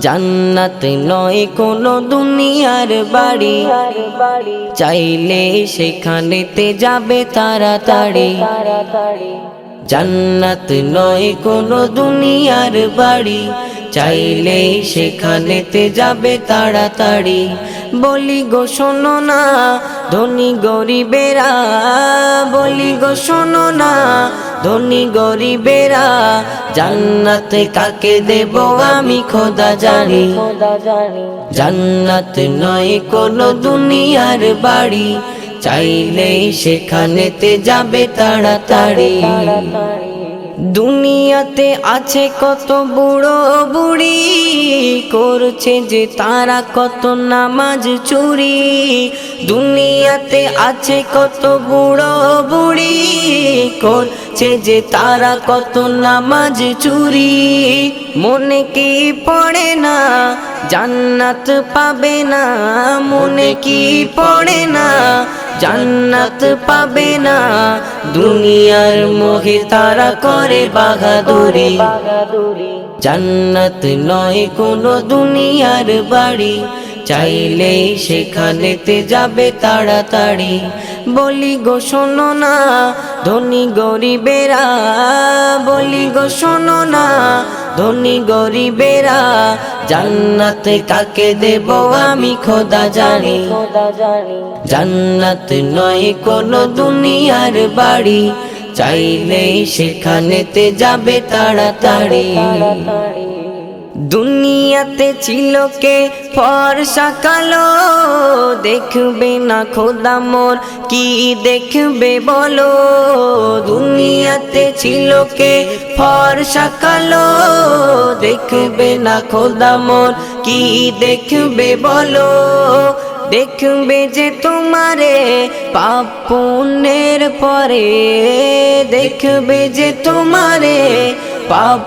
জান্নাত নয় কোনো দুনিয়ার বাড়ি। চাইলে সেখানেতে যাবে তাড়াতাড়ি। জান্নাত নয় কোনো দুনিয়ার বাড়ি। চাইলে সেখানেতে যাবে তাড়াতাড়ি। বলি গো শোনো না, ধনী গরিবেরা। বলি গো শোনো না, ধনী গরিবেরা, জান্নাতে কাকে দেব আমি খোদা জানি। জান্নাত নয় কোনো দুনিয়ার বাড়ি, চাইলেই সেখানেতে যাবে তাড়াতাড়ি। দুনিয়াতে আছে কত বুড়ো বুড়ি, করছে যে তারা কত নামাজ চুরি। দুনিয়াতে আছে কত বুড়ো বুড়ি, করছে যে তারা কত নামাজ চুরি। মনে কি পড়ে না, জান্নাত পাবে না? মনে কি পড়ে না জান্নাত পাবে না। দুনিয়ার মোহে তারা করে বাগাদুরি জান্নাত নয় কোনো দুনিয়ার বাড়ি। চাইলেই সেখানেতে যাবে তাড়াতাড়ি। বলি গো শোনো না, ধনী গরিবেরা। বলি গো শোনো না ধনী গরিবেরা, জান্নাতে কাকে দেব আমি খোদা জানি। জান্নাত নয় কোনো দুনিয়ার বাড়ি, চাইলেই সেখানেতে যাবে তাড়াতাড়ি। দুনিয়াতে ছিল কে? ফর্সা কালো। দেখবে না খোদা মোর, কি দেখবে বলো? দুনিয়াতে ছিল কে? ফর্সা কালো। দেখবে না খোদা মোর, কি দেখবে বলো? দেখবে যে তোমারে পাপ পরে, দেখবে যে তোমারে পাপ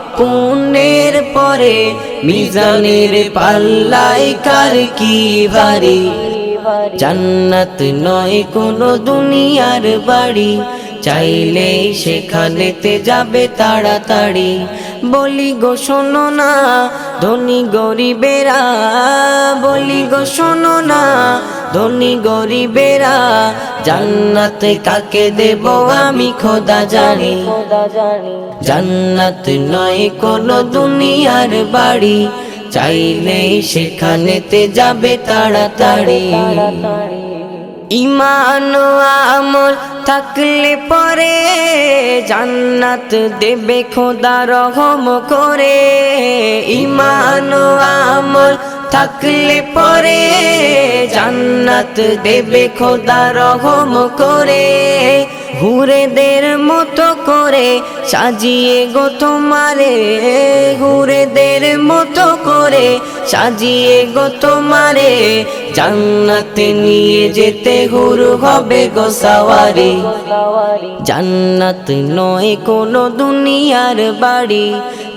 পরে মিজানের পাল্লাই কার কি ভারী জান্নাত নয় কোনো দুনিয়ার বাড়ি। চাইলে সেখানেতে যাবে তাড়াতাড়ি। বলি গো শোনো না, ধনী গরিবেরা, বলি গো শোনো না ধনী গরিবেরা, জান্নাতে কাকে দেব আমি খোদা জানি। জান্নাত নয় কোনো দুনিয়ার বাড়ি চাইলেই সেখানেতে যাবে তাড়াতাড়ি। ইমান আমল থাকলে পরে জান্নাত দেবে খোদা রহম করে। ইমান আমল থাকলে পরে জান্নাত দেবে খোদা রহম করে, হুরেদের মতো করে সাজিয়ে গো তোমারে, হুরেদের মতো করে সাজিয়ে গো তোমারে। জান্নাতে নিয়ে যেতে হুরু হবে গো সাওয়ারি, জান্নাত নয় কোনো দুনিয়ার বাড়ি।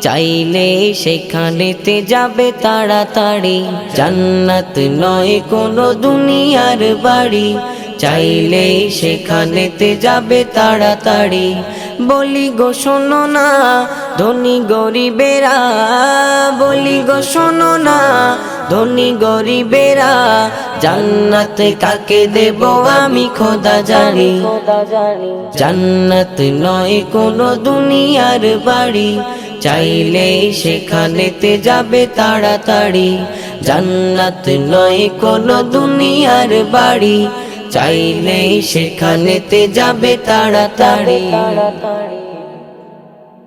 চাইলে সেখানেতে যাবে তাড়াতাড়ি। জান্নাত নয় কোনো দুনিয়ার বাড়ি। চাইলে সেখানেতে যাবে তাড়াতাড়ি। বলি গো শোনো না, ধনী গরিবেরা। বলি গো শোনো না, ধনী গরিবেরা। জান্নাতে কাকে দেব আমি খোদা জানি। জান্নাত নয় কোনো দুনিয়ার বাড়ি। চাইলে সেখানেতে যাবে তাড়াতাড়ি। জান্নাত নয় কোনো দুনিয়ার বাড়ি। চাইলে সেখানেতে যাবে তাড়াতাড়ি।